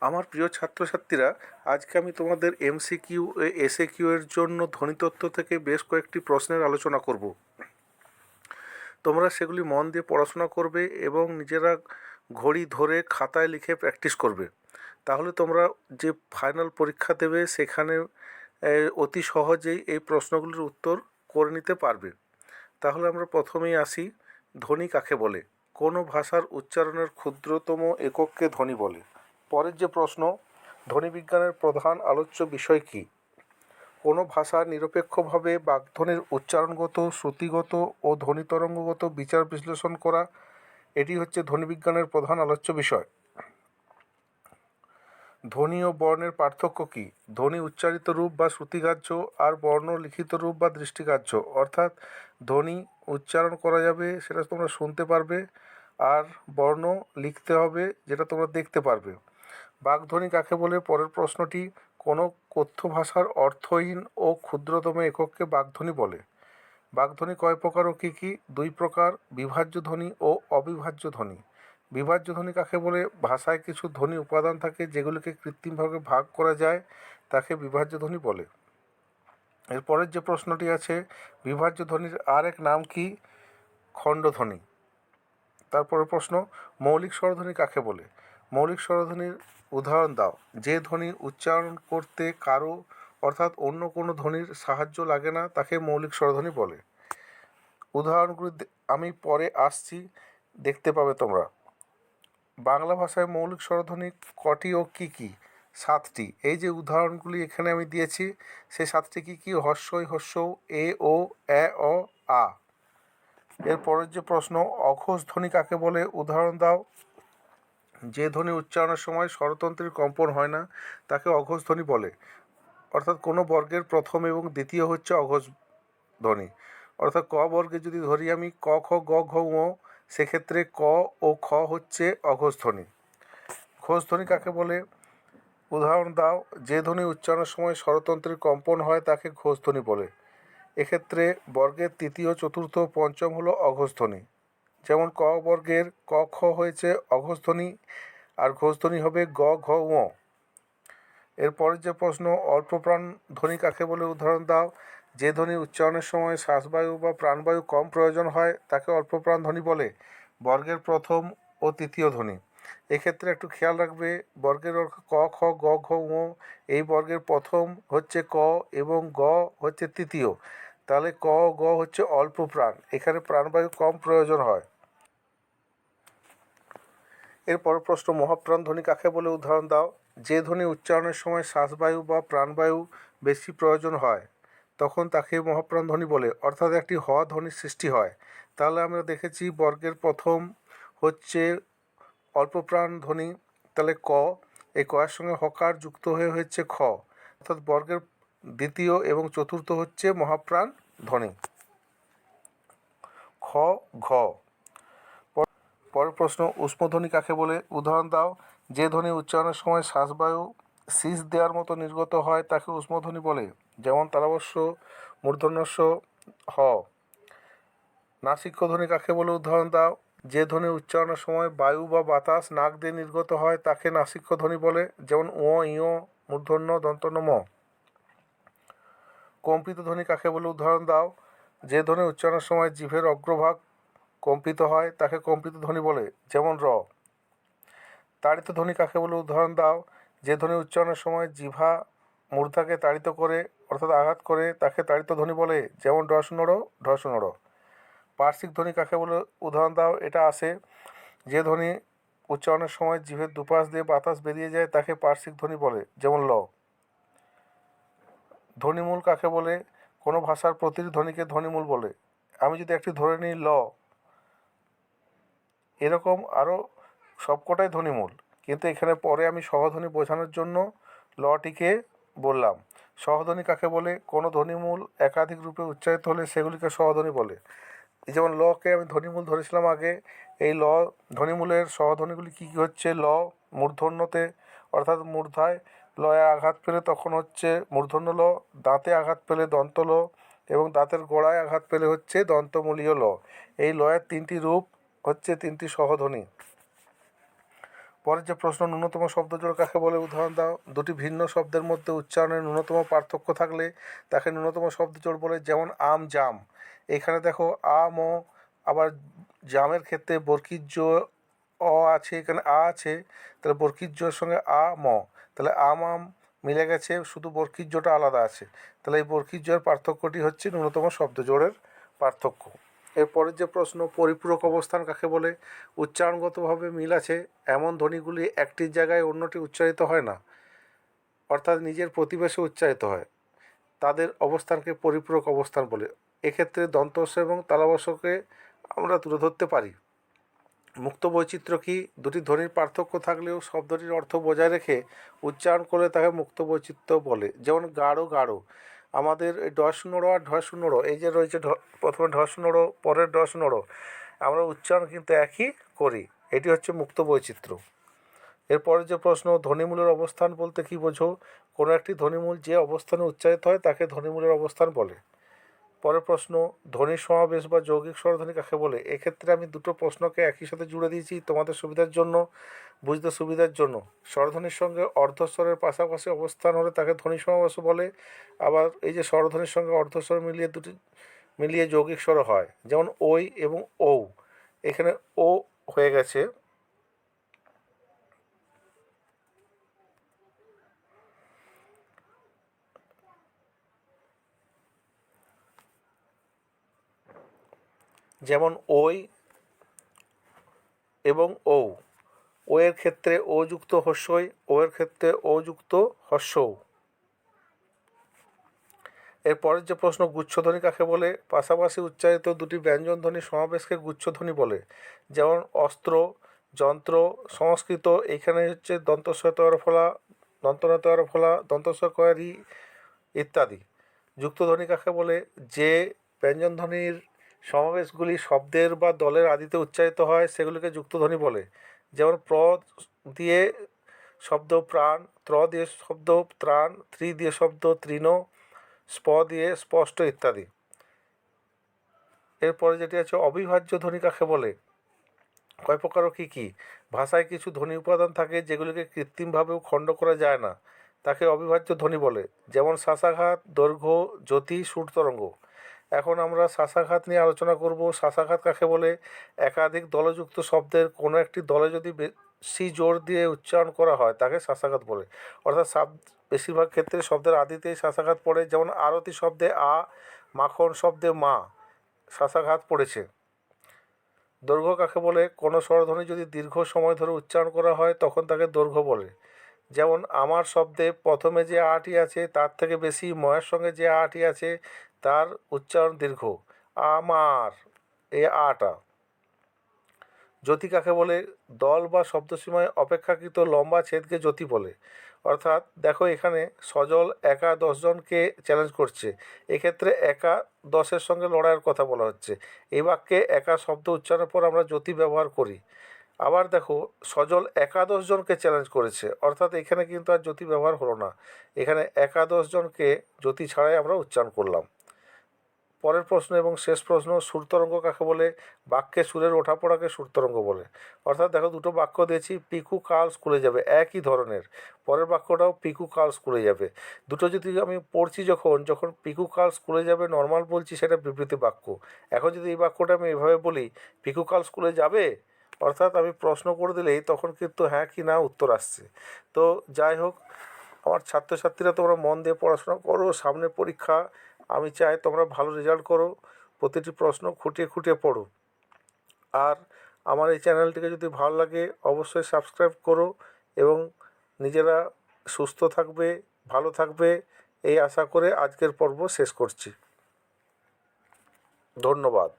আমার প্রিয় ছাত্রছাত্রীরা, আজকে আমি তোমাদের এমসিকিউ এসএ কিউ এর জন্য ধ্বনিতত্ত্ব থেকে বেশ কয়েকটি প্রশ্নের আলোচনা করব। তোমরা সেগুলি মন দিয়ে পড়াশোনা করবে এবং নিজেরা ঘড়ি ধরে খাতায় লিখে প্র্যাকটিস করবে। তাহলে তোমরা যে ফাইনাল পরীক্ষা দেবে সেখানে অতি সহজেই এই প্রশ্নগুলির উত্তর করে নিতে পারবে। তাহলে আমরা প্রথমেই আসি, ধ্বনি কাকে বলে? কোনো ভাষার উচ্চারণের ক্ষুদ্রতম একককে ধ্বনি বলে। পরের যে প্রশ্ন ধ্বনিবিজ্ঞানের প্রধান আলোচ্য বিষয় কী? কোনো ভাষা নিরপেক্ষভাবে বাগধ্বনির উচ্চারণগত, শ্রুতিগত ও ধ্বনিতরঙ্গগত বিচার বিশ্লেষণ করা, এটি হচ্ছে ধ্বনিবিজ্ঞানের প্রধান আলোচ্য বিষয়। ধ্বনি ও বর্ণের পার্থক্য কী? ধ্বনি উচ্চারিত রূপ বা শ্রুতিগ্রাহ্য আর বর্ণ লিখিত রূপ বা দৃষ্টিগ্রাহ্য অর্থাৎ ধ্বনি উচ্চারণ করা যাবে সেটা তোমরা শুনতে পারবে আর বর্ণ লিখতে হবে যেটা তোমরা দেখতে পারবে। বাগধ্বনি কাকে বলে? পরের প্রশ্নটি, কোনো কথ্য ভাষার অর্থহীন ও ক্ষুদ্রতম একককে বাগধ্বনি বলে। বাগধ্বনি কয় প্রকার ও কী কী? দুই প্রকার, বিভাজ্য ধ্বনি ও অবিভাজ্য ধ্বনি। বিভাজ্য ধ্বনি কাকে বলে? ভাষায় কিছু ধ্বনি উপাদান থাকে যেগুলিকে কৃত্রিমভাবে ভাগ করা যায়, তাকে বিভাজ্য ধ্বনি বলে। এরপরের যে প্রশ্নটি আছে, বিভাজ্য ধ্বনির আর এক নাম কি? খণ্ডধ্বনি। তারপরের প্রশ্ন, মৌলিক স্বরধ্বনি কাকে বলে? মৌলিক স্বরধ্বনির উদাহরণ দাও। যে ধ্বনি উচ্চারণ করতে কারও অর্থাৎ অন্য কোনো ধ্বনির সাহায্য লাগে না, তাকে মৌলিক স্বরধ্বনি বলে। উদাহরণগুলি আমি পরে আসছি, দেখতে পাবে তোমরা। বাংলা ভাষায় মৌলিক স্বরধ্বনি কটি ও কী কী? সাতটি। এই যে উদাহরণগুলি এখানে আমি দিয়েছি সেই সাতটি কী কী? হর্ষই হর্ষৌ, এ, ও, এ, অ, আ। এর পরের যে প্রশ্ন অঘোষ ধ্বনি কাকে বলে? উদাহরণ দাও। যে ধ্বনি উচ্চারণের সময় স্বরতন্ত্রের কম্পন হয় না, তাকে অঘোষ ধ্বনি বলে। অর্থাৎ কোনো বর্গের প্রথম এবং দ্বিতীয় হচ্ছে অঘোষ ধ্বনি। অর্থাৎ ক বর্গে যদি ধরি আমি, ক, খ, গ, ঘ সেক্ষেত্রে ক ও খ হচ্ছে অঘোষ ধ্বনি। ঘোষ ধ্বনি কাকে বলে? উদাহরণ দাও। যে ধ্বনি উচ্চারণের সময় স্বরতন্ত্রের কম্পন হয়, তাকে ঘোষ ধ্বনি বলে। এক্ষেত্রে বর্গের তৃতীয়, চতুর্থ, পঞ্চম হলো অঘোষ ধ্বনি যেমন ক বর্গের ক, খ হয়েছে অঘোষ ধ্বনি আর ঘোষ ধ্বনি হবে গ, ঘ, ঙ। এরপরের যে প্রশ্ন অল্প প্রাণ ধ্বনি কাকে বলে উদাহরণ দাও? যে ধ্বনি উচ্চারণের সময় শ্বাসবায়ু বা প্রাণবায়ু কম প্রয়োজন হয়, তাকে অল্প প্রাণ ধ্বনি বলে। বর্গের প্রথম ও তৃতীয় ধ্বনি। এক্ষেত্রে একটু খেয়াল রাখবে, বর্গের অর্থ ক, খ, গ, ঘ, ঙ। এই বর্গের প্রথম হচ্ছে ক এবং গ হচ্ছে তৃতীয়। তাহলে ক, গ হচ্ছে অল্প প্রাণ। এখানে প্রাণবায়ু কম প্রয়োজন হয়। এরপর প্রশ্ন, মহাপ্রাণ ধ্বনি কাকে বলে? উদাহরণ দাও। যে ধ্বনি উচ্চারণের সময় শ্বাসবায়ু বা প্রাণবায়ু বেশি প্রয়োজন হয়, তখন তাকে মহাপ্রাণ ধ্বনি বলে। অর্থাৎ একটি হ ধ্বনির সৃষ্টি হয়। তাহলে আমরা দেখেছি বর্গের প্রথম হচ্ছে অল্প প্রাণ ধ্বনি। তাহলে ক এই কয়ের সঙ্গে হকার যুক্ত হয়ে হচ্ছে খ। অর্থাৎ বর্গের দ্বিতীয় এবং চতুর্থ হচ্ছে মহাপ্রাণ ধ্বনি। খ, ঘ। পর- পরের প্রশ্ন উষ্মধ্বনি কাকে বলে? উদাহরণ দাও। যে ধ্বনি উচ্চারণের সময় শ্বাসবায়ু শীষ দেওয়ার মতো নির্গত হয়, তাকে উষ্মধ্বনি বলে। যেমন তারাবস্য মূর্ধন্যস্য, হ। নাসিক্য ধ্বনি কাকে বলে? উদাহরণ দাও। যে ধ্বনি উচ্চারণের সময় বায়ু বা বাতাস নাক দিয়ে নির্গত হয়, তাকে নাসিক্য ধ্বনি বলে। যেমন ও ইয়, মূর্ধন্য, দন্তন্য, ম। কম্পিত ধ্বনি কাকে বলে উদাহরণ দাও। যে ধ্বনি উচ্চারণের সময় জিভের অগ্রভাগ কম্পিত হয়, তাকে কম্পিত ধ্বনি বলে, যেমন র। তাড়িত ধ্বনি কাকে বলে উদাহরণ দাও। যে ধ্বনি উচ্চারণের সময় জিভা মূর্ধাকে তাড়িত করে, অর্থাৎ আঘাত করে, তাকে তাড়িত ধ্বনি বলে, যেমন ডসনড় ঢসনড় পার্শ্বিক ধ্বনি কাকে বলে উদাহরণ দাও, এটা আসে। যে ধ্বনি উচ্চারণের সময় জিভের দুপাশ দিয়ে বাতাস বেরিয়ে যায়, তাকে পার্শ্বিক ধ্বনি বলে, যেমন ল। ধ্বনিমূল কাকে বলে? কোনো ভাষার প্রতিটি ধ্বনিকে ধ্বনিমূল বলে। আমি যদি একটি ধরে নিই, ল। এরকম আরও সবকটাই ধ্বনিমূল। কিন্তু এখানে পরে আমি সহধ্বনি বোঝানোর জন্য লটিকে বললাম। সহধ্বনি কাকে বলে? কোনো ধ্বনিমূল একাধিক রূপে উচ্চারিত হলে সেগুলিকে সহধ্বনি বলে। যেমন লকে আমি ধ্বনিমূল ধরেছিলাম আগে। এই ল ধ্বনিমূলের সহধ্বনিগুলি কী কী হচ্ছে? ল, মূর্ধন্যতে, অর্থাৎ মূর্ধায় লয়ে আঘাত পেলে তখন হচ্ছে মূর্ধন্য ল, দাঁতে আঘাত পেলে দন্ত ল এবং দাঁতের গোড়ায় আঘাত পেলে হচ্ছে দন্তমূলীয় ল। এই লয়ের তিনটি রূপ হচ্ছে তিনটি সহধ্বনি। পরের যে প্রশ্ন, ন্যূনতম শব্দজোড় কাকে বলে? উদাহরণ দাও। দুটি ভিন্ন শব্দের মধ্যে উচ্চারণের ন্যূনতম পার্থক্য থাকলে তাকে ন্যূনতম শব্দজোড় বলে, যেমন আম জাম। এখানে দেখো আম ও আবার জামের ক্ষেত্রে বর্কিজ্য অ আছে। এখানে আ আছে। তাহলে বর্কিজ্যর সঙ্গে আ, ম। তাহলে আম আম মিলে গেছে, শুধু বর্কিজ্যটা আলাদা আছে। তাহলে এই বর্কিজ্যের পার্থক্যটি হচ্ছে ন্যূনতম শব্দজোড়ের পার্থক্য। এরপরের যে প্রশ্ন, পরিপূরক অবস্থান কাকে বলে? উচ্চারণগতভাবে মিল আছে, এমন ধ্বনিগুলি একটির জায়গায় অন্যটি উচ্চারিত হয় না, অর্থাৎ নিজের প্রতিবেশে উচ্চারিত হয়। তাদের অবস্থানকে পরিপূরক অবস্থান বলে। এক্ষেত্রে দন্তস্ব এবং তালাবস্যকে আমরা তুলে ধরতে পারি। মুক্ত বৈচিত্র্য কি? দুটি ধ্বনির পার্থক্য থাকলেও শব্দটির অর্থ বজায় রেখে উচ্চারণ করলে তাকে মুক্ত বৈচিত্র্য বলে। যেমন গাঢ় গাঢ়। আমাদের এই ডস নোড়ো আর ঢস নোড়ো এই যে রয়েছে প্রথমে ঢস নোড়ো পরের ডস নোড়ো আমরা উচ্চারণ কিন্তু একই করি। এটি হচ্ছে মুক্ত বৈচিত্র্য। এরপরে যে প্রশ্ন, ধ্বনিমূলের অবস্থান বলতে কি বোঝো? কোনো একটি ধ্বনিমূল যে অবস্থানে উচ্চারিত হয় তাকে ধ্বনিমূলের অবস্থান বলে। পরের প্রশ্ন ধ্বনির সমাবেশ বা যৌগিক স্বরধ্বনি কাকে বলে? এক্ষেত্রে আমি দুটো প্রশ্নকে একই সাথে জুড়ে দিয়েছি তোমাদের সুবিধার জন্য, বুঝতে সুবিধার জন্য। স্বরধ্বনির সঙ্গে অর্ধস্বরের পাশাপাশি অবস্থান হলে তাকে ধ্বনি সমাবেশ বলে। আবার এই যে স্বরধ্বনির সঙ্গে অর্ধস্বর মিলিয়ে দুটি, মিলিয়ে যৌগিক স্বর হয়, যেমন ওই এবং ঔ। এখানে ও হয়ে গেছে। যেমন ওই এবং ঔ। ও এর ক্ষেত্রে ও যুক্ত হস্যই ও এর ক্ষেত্রে ও যুক্ত হস্যও। এর পরের যে প্রশ্ন, গুচ্ছধ্বনি কাকে বলে? পাশাপাশি উচ্চারিত দুটি ব্যঞ্জন ধ্বনি সমাবেশকে গুচ্ছধ্বনি বলে। যেমন অস্ত্র, যন্ত্র, সংস্কৃত, এখানে হচ্ছে দন্তস্বতর ফলা দন্তনতর ফলা দন্তস্বকয়ারি ইত্যাদি। যুক্তধ্বনি কাকে বলে? যে ব্যঞ্জনধ্বনির সমাবেশগুলি শব্দের বা দলের আদিতে উচ্চারিত হয়, সেগুলিকে যুক্তধ্বনি বলে। যেমন, প্র দিয়ে শব্দ প্রাণ, ত্র দিয়ে শব্দ ত্রাণ, ত্রি দিয়ে শব্দ তৃণ, স্প দিয়ে স্পষ্ট ইত্যাদি। এরপরে যেটি আছে, অবিভাজ্য ধ্বনি কাকে বলে? কয় প্রকার কী কী? ভাষায় কিছু ধ্বনি উপাদান থাকে যেগুলিকে কৃত্রিমভাবেও খণ্ড করা যায় না। তাকে অবিভাজ্য ধ্বনি বলে। যেমন, শ্বাসাঘাত, দৈর্ঘ্য, জ্যোতি, সুর, তরঙ্গ। এখন আমরা শ্বাসাঘাত নিয়ে আলোচনা করব। শ্বাসাঘাত কাকে বলে? একাধিক দলযুক্ত শব্দের কোনো একটি দলে যদি বেশি জোর দিয়ে উচ্চারণ করা হয়, তাকে শ্বাসাঘাত বলে। অর্থাৎ শব্দ বেশিরভাগ ক্ষেত্রে শব্দের আদিতেই শ্বাসাঘাত পড়ে। যেমন আরতি শব্দে আ, মাখন শব্দে মা শ্বাসাঘাত পড়েছে। দৈর্ঘ্য কাকে বলে? কোনো স্বরধ্বনি যদি দীর্ঘ সময় ধরে উচ্চারণ করা হয়, তখন তাকে দৈর্ঘ্য বলে। যেমন, আমার শব্দে প্রথমে যে আটি আছে, তার থেকে বেশি ময়ের সঙ্গে যে আটি আছে তার উচ্চারণ দীর্ঘ। আমার, এ আটা। জ্যোতি কাকে বলে? দল বা শব্দসীমায় অপেক্ষাকৃত লম্বা ছেদকে জ্যোতি বলে। অর্থাৎ দেখো এখানে সজল একা দশজনকে চ্যালেঞ্জ করছে। এক্ষেত্রে একা দশের সঙ্গে লড়াইয়ের কথা বলা হচ্ছে। এই বাক্যে একা শব্দ উচ্চারণের পর আমরা জ্যোতি ব্যবহার করি। আবার দেখো, সজল একাদশ জনকে চ্যালেঞ্জ করেছে। অর্থাৎ এখানে কিন্তু আর জ্যোতি ব্যবহার হলো না। এখানে একাদশ জনকে জ্যোতি ছাড়াই আমরা উচ্চারণ করলাম। পরের প্রশ্ন এবং শেষ প্রশ্ন সুরতরঙ্গ কাকে বলে? বাক্যে সুরের ওঠাপড়াকে সুরতরঙ্গ বলে। অর্থাৎ দেখো দুটো বাক্য দিয়েছি, পিকু কাল স্কুলে যাবে। একই ধরনের। পরের বাক্যটাও পিকু কাল স্কুলে যাবে। দুটো যদি আমি পড়ছি যখন যখন পিকু কাল স্কুলে যাবে নর্মাল বলছি, সেটা বিবৃতি বাক্য। এখন যদি এই বাক্যটা আমি এভাবে বলি, পিকু কাল স্কুলে যাবে? অর্থাৎ আমি প্রশ্ন করে দিলেই তখন কিন্তু হ্যাঁ কি না উত্তর আসছে। তো যাই হোক, আমার ছাত্রছাত্রীরা তোমরা মন দিয়ে পড়াশোনা করো। সামনে পরীক্ষা আমি চাই তোমরা ভালো রেজাল্ট করো, প্রতিটি প্রশ্ন খুঁটিয়ে খুঁটিয়ে পড়ো। আর আমার এই চ্যানেলটিকে যদি ভালো লাগে, অবশ্যই সাবস্ক্রাইব করো এবং নিজেরা সুস্থ থাকবে, ভালো থাকবে, এই আশা করে আজকের পর্ব শেষ করছি। ধন্যবাদ।